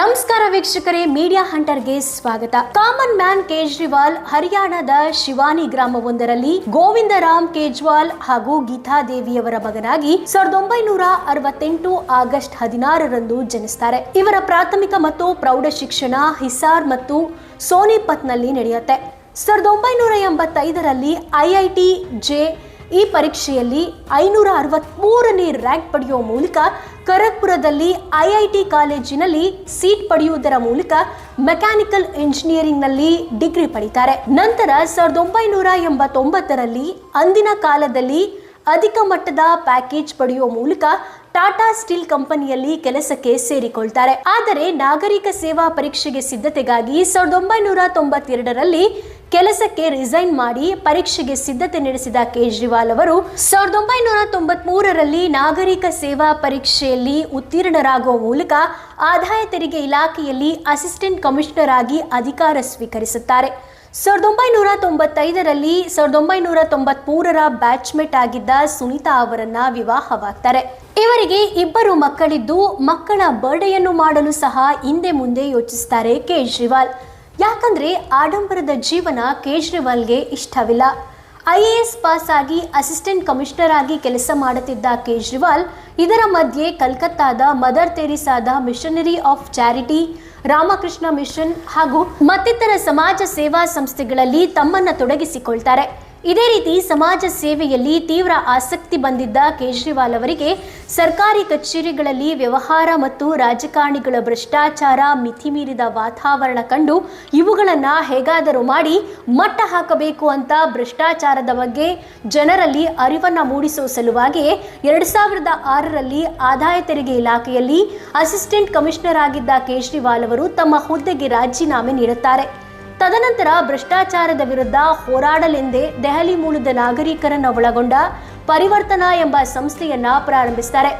ನಮಸ್ಕಾರ ವೀಕ್ಷಕರೇ ಮೀಡಿಯಾ ಹಂಟರ್ಗೆ ಸ್ವಾಗತ. ಕಾಮನ್ ಮ್ಯಾನ್ ಕೇಜ್ರಿವಾಲ್ ಹರಿಯಾಣದ ಶಿವಾನಿ ಗ್ರಾಮವೊಂದರಲ್ಲಿ ಗೋವಿಂದರಾಮ್ ಕೇಜ್ವಾಲ್ ಹಾಗೂ ಗೀತಾ ದೇವಿಯವರ ಮಗನಾಗಿ ಸಾವಿರದ ಒಂಬೈನೂರ ಅರವತ್ತೆಂಟು ಆಗಸ್ಟ್ ಹದಿನಾರರಂದು ಜನಿಸ್ತಾರೆ. ಇವರ ಪ್ರಾಥಮಿಕ ಮತ್ತು ಪ್ರೌಢ ಶಿಕ್ಷಣ ಹಿಸಾರ್ ಮತ್ತು ಸೋನಿಪತ್ನಲ್ಲಿ ನಡೆಯುತ್ತೆ. ಸಾವಿರದ ಒಂಬೈನೂರ ಎಂಬತ್ತೈದರಲ್ಲಿ ಐಐಟಿ ಜೆ ಈ ಪರೀಕ್ಷೆಯಲ್ಲಿ ಐನೂರ ಅರವತ್ಮೂರನೇ ರ್ಯಾಂಕ್ ಪಡೆಯುವ ಮೂಲಕ ಖರಗ್ಪುರದಲ್ಲಿ ಐಐಟಿ ಕಾಲೇಜಿನಲ್ಲಿ ಸೀಟ್ ಪಡೆಯುವುದರ ಮೂಲಕ ಮೆಕ್ಯಾನಿಕಲ್ ಇಂಜಿನಿಯರಿಂಗ್ನಲ್ಲಿ ಡಿಗ್ರಿ ಪಡಿತಾರೆ. ನಂತರ ಸಾವಿರದ ಒಂಬೈನೂರ ಎಂಬತ್ತೊಂಬತ್ತರಲ್ಲಿ ಅಂದಿನ ಕಾಲದಲ್ಲಿ ಅಧಿಕ ಮಟ್ಟದ ಪ್ಯಾಕೇಜ್ ಪಡೆಯುವ ಮೂಲಕ ಟಾಟಾ ಸ್ಟೀಲ್ ಕಂಪನಿಯಲ್ಲಿ ಕೆಲಸಕ್ಕೆ ಸೇರಿಕೊಳ್ತಾರೆ. ಆದರೆ ನಾಗರಿಕ ಸೇವಾ ಪರೀಕ್ಷೆಗೆ ಸಿದ್ಧತೆಗಾಗಿ ಸಾವಿರದ ಒಂಬೈನೂರ ತೊಂಬತ್ತೆರಡರಲ್ಲಿ ಕೆಲಸಕ್ಕೆ ರಿಸೈನ್ ಮಾಡಿ ಪರೀಕ್ಷೆಗೆ ಸಿದ್ಧತೆ ನಡೆಸಿದ ಕೇಜ್ರಿವಾಲ್ ಅವರು, ಸಾವಿರದ ಒಂಬೈನೂರ ತೊಂಬತ್ ಮೂರರಲ್ಲಿ ನಾಗರಿಕ ಸೇವಾ ಪರೀಕ್ಷೆಯಲ್ಲಿ ಉತ್ತೀರ್ಣರಾಗುವ ಮೂಲಕ ಆದಾಯ ತೆರಿಗೆ ಇಲಾಖೆಯಲ್ಲಿ ಅಸಿಸ್ಟೆಂಟ್ ಕಮಿಷನರ್ ಆಗಿ ಅಧಿಕಾರ ಸ್ವೀಕರಿಸುತ್ತಾರೆ. ಸಾವಿರದ ಒಂಬೈನೂರ ತೊಂಬತ್ತೈದರಲ್ಲಿ ಸಾವಿರದ ಒಂಬೈನೂರ ತೊಂಬತ್ಮೂರರ ಬ್ಯಾಚ್ಮೇಟ್ ಆಗಿದ್ದ ಸುನೀತಾ ಅವರನ್ನ ವಿವಾಹವಾಗ್ತಾರೆ. ಇವರಿಗೆ ಇಬ್ಬರು ಮಕ್ಕಳಿದ್ದು ಮಕ್ಕಳ ಬರ್ಡೆಯನ್ನು ಮಾಡಲು ಸಹ ಹಿಂದೆ ಮುಂದೆ ಯೋಚಿಸ್ತಾರೆ ಕೇಜ್ರಿವಾಲ್. ಯಾಕಂದ್ರೆ ಆಡಂಬರದ ಜೀವನ ಕೇಜ್ರಿವಾಲ್ಗೆ ಇಷ್ಟವಿಲ್ಲ. ಐ ಎ ಎಸ್ ಪಾಸ್ ಆಗಿ ಅಸಿಸ್ಟೆಂಟ್ ಕಮಿಷನರ್ ಆಗಿ ಕೆಲಸ ಮಾಡುತ್ತಿದ್ದ ಕೇಜ್ರಿವಾಲ್, ಇದರ ಮಧ್ಯೆ ಕಲ್ಕತ್ತಾದ mother ತೆರಿಸಾದ missionary of charity, Ramakrishna mission ಹಾಗೂ ಮತ್ತಿತರ ಸಮಾಜ ಸೇವಾ ಸಂಸ್ಥೆಗಳಲ್ಲಿ ತಮ್ಮನ್ನ ತೊಡಗಿಸಿಕೊಳ್ತಾರೆ. ಇದೇ ರೀತಿ ಸಮಾಜ ಸೇವೆಯಲ್ಲಿ ತೀವ್ರ ಆಸಕ್ತಿ ಬಂದಿದ್ದ ಕೇಜ್ರಿವಾಲ್ ಅವರಿಗೆ ಸರ್ಕಾರಿ ಕಚೇರಿಗಳಲ್ಲಿ ವ್ಯವಹಾರ ಮತ್ತು ರಾಜಕಾರಣಿಗಳ ಭ್ರಷ್ಟಾಚಾರ ಮಿತಿಮೀರಿದ ವಾತಾವರಣ ಕಂಡು ಇವುಗಳನ್ನು ಹೇಗಾದರೂ ಮಾಡಿ ಮಟ್ಟ ಹಾಕಬೇಕು ಅಂತ ಭ್ರಷ್ಟಾಚಾರದ ಬಗ್ಗೆ ಜನರಲ್ಲಿ ಅರಿವನ್ನು ಮೂಡಿಸುವ ಸಲುವಾಗಿ ಎರಡು ಸಾವಿರದ ಆರರಲ್ಲಿ ಆದಾಯ ತೆರಿಗೆ ಇಲಾಖೆಯಲ್ಲಿ ಅಸಿಸ್ಟೆಂಟ್ ಕಮಿಷನರ್ ಆಗಿದ್ದ ಕೇಜ್ರಿವಾಲ್ ಅವರು ತಮ್ಮ ಹುದ್ದೆಗೆ ರಾಜೀನಾಮೆ ನೀಡುತ್ತಾರೆ. ತದನಂತರ ಭ್ರಷ್ಟಾಚಾರದ ವಿರುದ್ಧ ಹೋರಾಡಲೆಂದೇ ದೆಹಲಿ ಮೂಲದ ನಾಗರಿಕರನ್ನು ಒಳಗೊಂಡ ಪರಿವರ್ತನಾ ಎಂಬ ಸಂಸ್ಥೆಯನ್ನ ಪ್ರಾರಂಭಿಸ್ತಾರೆ.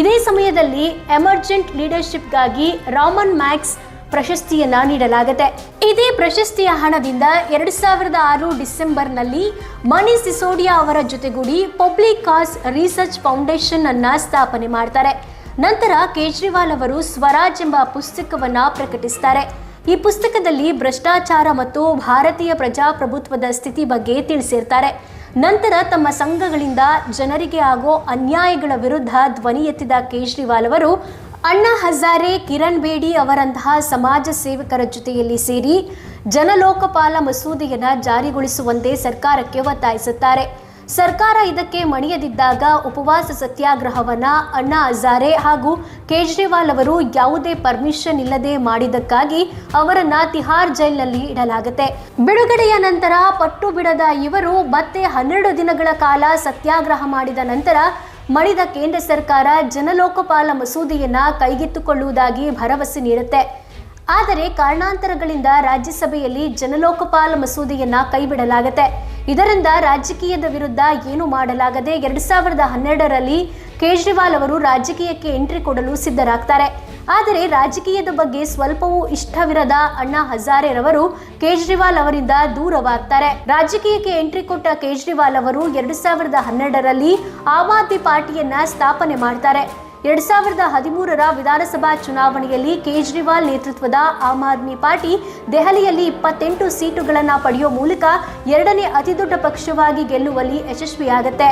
ಇದೇ ಸಮಯದಲ್ಲಿ ಎಮರ್ಜೆಂಟ್ ಲೀಡರ್ಶಿಪ್ಗಾಗಿ ರಾಮನ್ ಮ್ಯಾಕ್ಸ್ ಪ್ರಶಸ್ತಿಯನ್ನ ನೀಡಲಾಗುತ್ತೆ. ಇದೇ ಪ್ರಶಸ್ತಿಯ ಹಣದಿಂದ ಎರಡು ಸಾವಿರದ ಆರು ಡಿಸೆಂಬರ್ನಲ್ಲಿ ಮಣಿ ಸಿಸೋಡಿಯಾ ಅವರ ಜೊತೆಗೂಡಿ ಪಬ್ಲಿಕ್ ಕಾಸ್ ರಿಸರ್ಚ್ ಫೌಂಡೇಶನ್ ಅನ್ನ ಸ್ಥಾಪನೆ ಮಾಡ್ತಾರೆ. ನಂತರ ಕೇಜ್ರಿವಾಲ್ ಅವರು ಸ್ವರಾಜ್ ಎಂಬ ಪುಸ್ತಕವನ್ನ ಪ್ರಕಟಿಸ್ತಾರೆ. ಈ ಪುಸ್ತಕದಲ್ಲಿ ಭ್ರಷ್ಟಾಚಾರ ಮತ್ತು ಭಾರತೀಯ ಪ್ರಜಾಪ್ರಭುತ್ವದ ಸ್ಥಿತಿ ಬಗ್ಗೆ ತಿಳಿಸಿರ್ತಾರೆ. ನಂತರ ತಮ್ಮ ಸಂಘಗಳಿಂದ ಜನರಿಗೆ ಆಗೋ ಅನ್ಯಾಯಗಳ ವಿರುದ್ಧ ಧ್ವನಿ ಎತ್ತಿದ ಕೇಜ್ರಿವಾಲ್ ಅವರು, ಅಣ್ಣಾ ಹಜಾರೆ, ಕಿರಣ್ ಬೇಡಿ ಅವರಂತಹ ಸಮಾಜ ಸೇವಕರ ಜೊತೆಯಲ್ಲಿ ಸೇರಿ ಜನಲೋಕಪಾಲ ಮಸೂದೆಯನ್ನು ಜಾರಿಗೊಳಿಸುವಂತೆ ಸರ್ಕಾರಕ್ಕೆ ಒತ್ತಾಯಿಸುತ್ತಾರೆ. ಸರ್ಕಾರ ಇದಕ್ಕೆ ಮಣಿಯದಿದ್ದಾಗ ಉಪವಾಸ ಸತ್ಯಾಗ್ರಹವನ್ನ ಅಣ್ಣಾ ಹಜಾರೆ ಹಾಗೂ ಕೇಜ್ರಿವಾಲ್ ಅವರು ಯಾವುದೇ ಪರ್ಮಿಷನ್ ಇಲ್ಲದೆ ಮಾಡಿದ್ದಕ್ಕಾಗಿ ಅವರನ್ನ ತಿಹಾರ್ ಜೈಲಿನಲ್ಲಿ ಇಡಲಾಗುತ್ತೆ. ಬಿಡುಗಡೆಯ ನಂತರ ಪಟ್ಟು ಬಿಡದ ಇವರು ಮತ್ತೆ ಹನ್ನೆರಡು ದಿನಗಳ ಕಾಲ ಸತ್ಯಾಗ್ರಹ ಮಾಡಿದ ನಂತರ ಮಣಿದ ಕೇಂದ್ರ ಸರ್ಕಾರ ಜನಲೋಕಪಾಲ ಮಸೂದೆಯನ್ನ ಕೈಗೆತ್ತಿಕೊಳ್ಳುವುದಾಗಿ ಭರವಸೆ ನೀಡುತ್ತೆ. ಆದರೆ ಕಾರಣಾಂತರಗಳಿಂದ ರಾಜ್ಯಸಭೆಯಲ್ಲಿ ಜನಲೋಕಪಾಲ ಮಸೂದೆಯನ್ನ ಕೈಬಿಡಲಾಗುತ್ತೆ. ಇದರಿಂದ ರಾಜಕೀಯದ ವಿರುದ್ಧ ಏನು ಮಾಡಲಾಗದೆ ಎರಡ್ ಸಾವಿರದ ಹನ್ನೆರಡರಲ್ಲಿ ಕೇಜ್ರಿವಾಲ್ ಅವರು ರಾಜಕೀಯಕ್ಕೆ ಎಂಟ್ರಿ ಕೊಡಲು ಸಿದ್ಧರಾಗ್ತಾರೆ. ಆದರೆ ರಾಜಕೀಯದ ಬಗ್ಗೆ ಸ್ವಲ್ಪವೂ ಇಷ್ಟವಿರದ ಅಣ್ಣಾ ಹಜಾರೆರವರು ಕೇಜ್ರಿವಾಲ್ ಅವರಿಂದ ದೂರವಾಗ್ತಾರೆ. ರಾಜಕೀಯಕ್ಕೆ ಎಂಟ್ರಿ ಕೊಟ್ಟ ಕೇಜ್ರಿವಾಲ್ ಅವರು ಎರಡು ಸಾವಿರದ ಹನ್ನೆರಡರಲ್ಲಿ ಆಮ್ ಆದ್ಮಿ ಪಾರ್ಟಿಯನ್ನ ಸ್ಥಾಪನೆ ಮಾಡ್ತಾರೆ. ಎರಡ್ ಸಾವಿರದ ಹದಿಮೂರರ ವಿಧಾನಸಭಾ ಚುನಾವಣೆಯಲ್ಲಿ ಕೇಜ್ರಿವಾಲ್ ನೇತೃತ್ವದ ಆಮ್ ಆದ್ಮಿ ಪಾರ್ಟಿ ದೆಹಲಿಯಲ್ಲಿ ಇಪ್ಪತ್ತೆಂಟು ಸೀಟುಗಳನ್ನು ಪಡೆಯುವ ಮೂಲಕ ಎರಡನೇ ಅತಿದೊಡ್ಡ ಪಕ್ಷವಾಗಿ ಗೆಲ್ಲುವಲ್ಲಿ ಯಶಸ್ವಿಯಾಗುತ್ತೆ.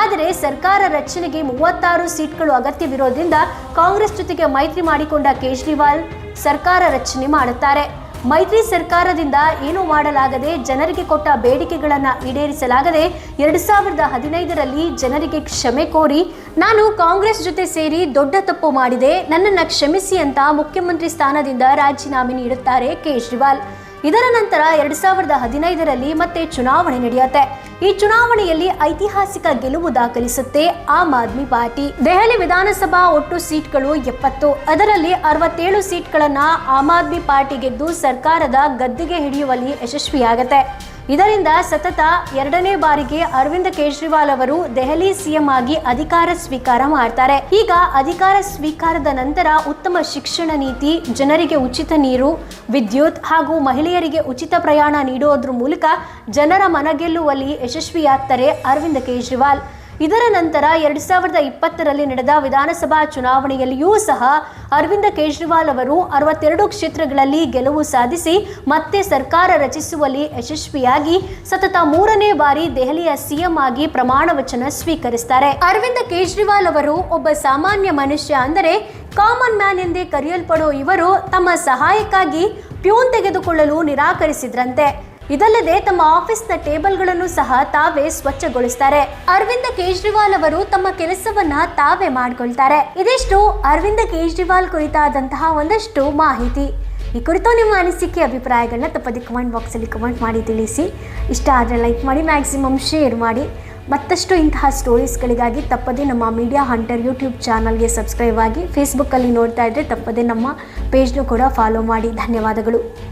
ಆದರೆ ಸರ್ಕಾರ ರಚನೆಗೆ ಮೂವತ್ತಾರು ಸೀಟ್ಗಳು ಅಗತ್ಯವಿರೋದ್ರಿಂದ ಕಾಂಗ್ರೆಸ್ ಜೊತೆಗೆ ಮೈತ್ರಿ ಮಾಡಿಕೊಂಡ ಕೇಜ್ರಿವಾಲ್ ಸರ್ಕಾರ ರಚನೆ ಮಾಡುತ್ತಾರೆ. ಮೈತ್ರಿ ಸರ್ಕಾರದಿಂದ ಏನು ಮಾಡಲಾಗದೆ ಜನರಿಗೆ ಕೊಟ್ಟ ಬೇಡಿಕೆಗಳನ್ನು ಈಡೇರಿಸಲಾಗದೆ ಎರಡು ಸಾವಿರದ ಹದಿನೈದರಲ್ಲಿ ಜನರಿಗೆ ಕ್ಷಮೆ ಕೋರಿ ನಾನು ಕಾಂಗ್ರೆಸ್ ಜೊತೆ ಸೇರಿ ದೊಡ್ಡ ತಪ್ಪು ಮಾಡಿದೆ. ನನ್ನನ್ನು ಕ್ಷಮಿಸಿ ಅಂತ ಮುಖ್ಯಮಂತ್ರಿ ಸ್ಥಾನದಿಂದ ರಾಜೀನಾಮೆ ನೀಡುತ್ತಾರೆ ಕೇಜ್ರಿವಾಲ್. ಇದರ ನಂತರ ಎರಡ್ ಸಾವಿರದ ಹದಿನೈದರಲ್ಲಿ ಮತ್ತೆ ಚುನಾವಣೆ ನಡೆಯುತ್ತೆ. ಈ ಚುನಾವಣೆಯಲ್ಲಿ ಐತಿಹಾಸಿಕ ಗೆಲುವು ದಾಖಲಿಸುತ್ತೆ ಆಮ್ ಆದ್ಮಿ ಪಾರ್ಟಿ. ದೆಹಲಿ ವಿಧಾನಸಭಾ ಒಟ್ಟು ಸೀಟ್ಗಳು ಎಪ್ಪತ್ತು. ಅದರಲ್ಲಿ ಅರವತ್ತೇಳು ಸೀಟ್ಗಳನ್ನ ಆಮ್ ಆದ್ಮಿ ಪಾರ್ಟಿ ಗೆದ್ದು ಸರ್ಕಾರದ ಗದ್ದಿಗೆ ಹಿಡಿಯುವಲ್ಲಿ ಯಶಸ್ವಿಯಾಗತ್ತೆ. ಇದರಿಂದ ಸತತ ಎರಡನೇ ಬಾರಿಗೆ ಅರವಿಂದ್ ಕೇಜ್ರಿವಾಲ್ ಅವರು ದೆಹಲಿ ಸಿಎಂ ಆಗಿ ಅಧಿಕಾರ ಸ್ವೀಕಾರ ಮಾಡ್ತಾರೆ. ಈಗ ಅಧಿಕಾರ ಸ್ವೀಕಾರದ ನಂತರ ಉತ್ತಮ ಶಿಕ್ಷಣ ನೀತಿ, ಜನರಿಗೆ ಉಚಿತ ನೀರು, ವಿದ್ಯುತ್ ಹಾಗೂ ಮಹಿಳೆಯರಿಗೆ ಉಚಿತ ಪ್ರಯಾಣ ನೀಡುವುದ್ರ ಮೂಲಕ ಜನರ ಮನಗೆಲ್ಲುವಲ್ಲಿ ಯಶಸ್ವಿಯಾಗ್ತಾರೆ ಅರವಿಂದ್ ಕೇಜ್ರಿವಾಲ್. ಇದರ ನಂತರ ಎರಡು ಸಾವಿರದ ಇಪ್ಪತ್ತರಲ್ಲಿ ನಡೆದ ವಿಧಾನಸಭಾ ಚುನಾವಣೆಯಲ್ಲಿಯೂ ಸಹ ಅರವಿಂದ ಕೇಜ್ರಿವಾಲ್ ಅವರು ಅರವತ್ತೆರಡು ಕ್ಷೇತ್ರಗಳಲ್ಲಿ ಗೆಲುವು ಸಾಧಿಸಿ ಮತ್ತೆ ಸರ್ಕಾರ ರಚಿಸುವಲ್ಲಿ ಯಶಸ್ವಿಯಾಗಿ ಸತತ ಮೂರನೇ ಬಾರಿ ದೆಹಲಿಯ ಸಿಎಂ ಆಗಿ ಪ್ರಮಾಣ ವಚನ ಸ್ವೀಕರಿಸುತ್ತಾರೆ ಅರವಿಂದ ಕೇಜ್ರಿವಾಲ್ ಅವರು ಒಬ್ಬ ಸಾಮಾನ್ಯ ಮನುಷ್ಯ ಅಂದರೆ ಕಾಮನ್ ಮ್ಯಾನ್ ಎಂದೇ ಕರೆಯಲ್ಪಡೋ ಇವರು ತಮ್ಮ ಸಹಾಯಕ್ಕಾಗಿ ಪ್ಯೂನ್ ತೆಗೆದುಕೊಳ್ಳಲು ನಿರಾಕರಿಸಿದ್ರಂತೆ. ಇದಲ್ಲದೆ ತಮ್ಮ ಆಫೀಸ್ನ ಟೇಬಲ್ಗಳನ್ನು ಸಹ ತಾವೇ ಸ್ವಚ್ಛಗೊಳಿಸ್ತಾರೆ. ಅರವಿಂದ ಕೇಜ್ರಿವಾಲ್ ಅವರು ತಮ್ಮ ಕೆಲಸವನ್ನ ತಾವೇ ಮಾಡ್ಕೊಳ್ತಾರೆ. ಇದಿಷ್ಟು ಅರವಿಂದ ಕೇಜ್ರಿವಾಲ್ ಕುರಿತಾದಂತಹ ಒಂದಷ್ಟು ಮಾಹಿತಿ. ಈ ಕುರಿತು ನಿಮ್ಮ ಅನಿಸಿಕೆ ಅಭಿಪ್ರಾಯಗಳನ್ನ ತಪ್ಪದೆ ಕಮೆಂಟ್ ಬಾಕ್ಸಲ್ಲಿ ಕಮೆಂಟ್ ಮಾಡಿ ತಿಳಿಸಿ. ಇಷ್ಟ ಆದರೆ ಲೈಕ್ ಮಾಡಿ, ಮ್ಯಾಕ್ಸಿಮಮ್ ಶೇರ್ ಮಾಡಿ. ಮತ್ತಷ್ಟು ಇಂತಹ ಸ್ಟೋರೀಸ್ಗಳಿಗಾಗಿ ತಪ್ಪದೇ ನಮ್ಮ ಮೀಡಿಯಾ ಹಂಟರ್ ಯೂಟ್ಯೂಬ್ ಚಾನಲ್ಗೆ ಸಬ್ಸ್ಕ್ರೈಬ್ ಆಗಿ ಫೇಸ್ಬುಕ್ಕಲ್ಲಿ ನೋಡ್ತಾ ಇದ್ದರೆ ತಪ್ಪದೇ ನಮ್ಮ ಪೇಜ್ನೂ ಕೂಡ ಫಾಲೋ ಮಾಡಿ. ಧನ್ಯವಾದಗಳು.